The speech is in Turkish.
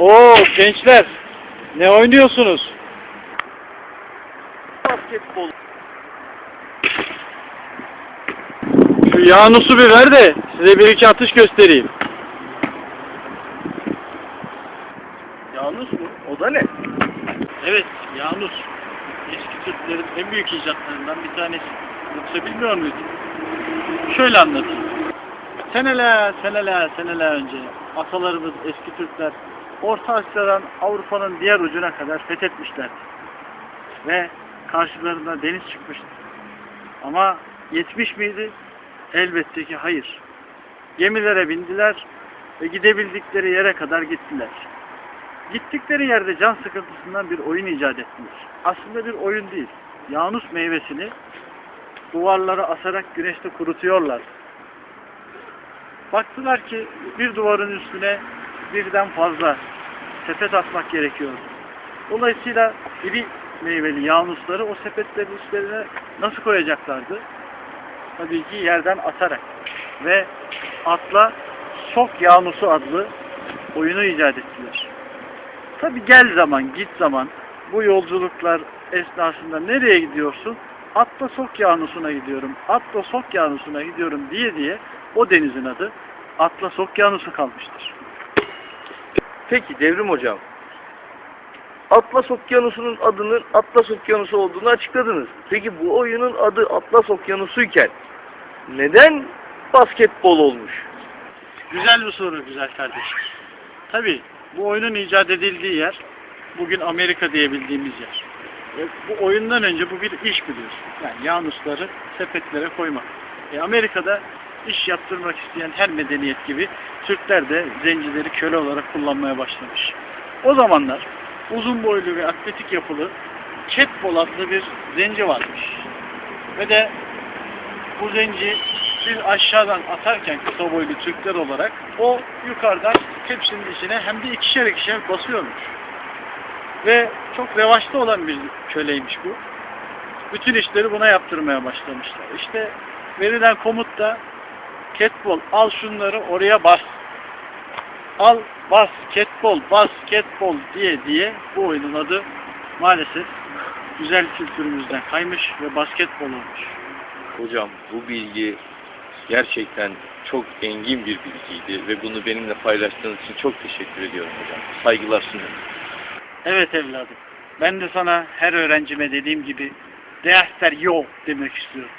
Oo gençler ne oynuyorsunuz? Basketbol. Şu Yanus'u bir ver de size bir iki atış göstereyim. Yanlış mı? O da ne? Evet Yanus. Eski Türklerin en büyük icatlarından bir tanesi. Yoksa bilmiyor muydun? Şöyle anlatayım. Seneler seneler seneler önce atalarımız eski Türkler Orta Asya'dan Avrupa'nın diğer ucuna kadar fethetmişlerdi. Ve karşılarında deniz çıkmıştı. Ama yetmiş miydi? Elbette ki hayır. Gemilere bindiler ve gidebildikleri yere kadar gittiler. Gittikleri yerde can sıkıntısından bir oyun icat ettiler. Aslında bir oyun değil. Yanus meyvesini duvarlara asarak güneşte kurutuyorlar. Baktılar ki bir duvarın üstüne birden fazla sepet atmak gerekiyor. Dolayısıyla iri meyveli yanusları o sepetlerin üstlerine nasıl koyacaklardı? Tabii ki yerden atarak. Ve atla sok yanusu adlı oyunu icat ettiler. Tabi gel zaman, git zaman, bu yolculuklar esnasında nereye gidiyorsun? Atla Sok Yanus'una gidiyorum, Atla Sok Yanus'una gidiyorum diye diye o denizin adı Atla Sok Yanus'u kalmıştır. Peki Devrim Hocam. Atlas Okyanusu'nun adının Atlas Okyanusu olduğunu açıkladınız. Peki bu oyunun adı Atlas Okyanusu'yken neden basketbol olmuş? Güzel bir soru güzel kardeşim. Tabi bu oyunun icat edildiği yer bugün Amerika diye bildiğimiz yer. Ve bu oyundan önce bu bir iş biliyorsun. Yani yanusları sepetlere koymak. E Amerika'da iş yaptırmak isteyen her medeniyet gibi Türkler de zencileri köle olarak kullanmaya başlamış. O zamanlar uzun boylu ve atletik yapılı Catball adlı bir zenci varmış. Ve de bu zenci biz aşağıdan atarken kısa boylu Türkler olarak o yukarıdan tepsinin içine hem de ikişer ikişer basıyormuş. Ve çok revaçta olan bir köleymiş bu. Bütün işleri buna yaptırmaya başlamışlar. İşte verilen komut da Catball al şunları oraya bas. Al bas Catball bas Catball diye diye bu oyunun adı maalesef güzel kültürümüzden kaymış ve basketbol olmuş. Hocam bu bilgi gerçekten çok engin bir bilgiydi ve bunu benimle paylaştığınız için çok teşekkür ediyorum hocam. Saygılar sunuyorum. Evet evladım. Ben de sana her öğrencime dediğim gibi Deaster yo demek istiyorum.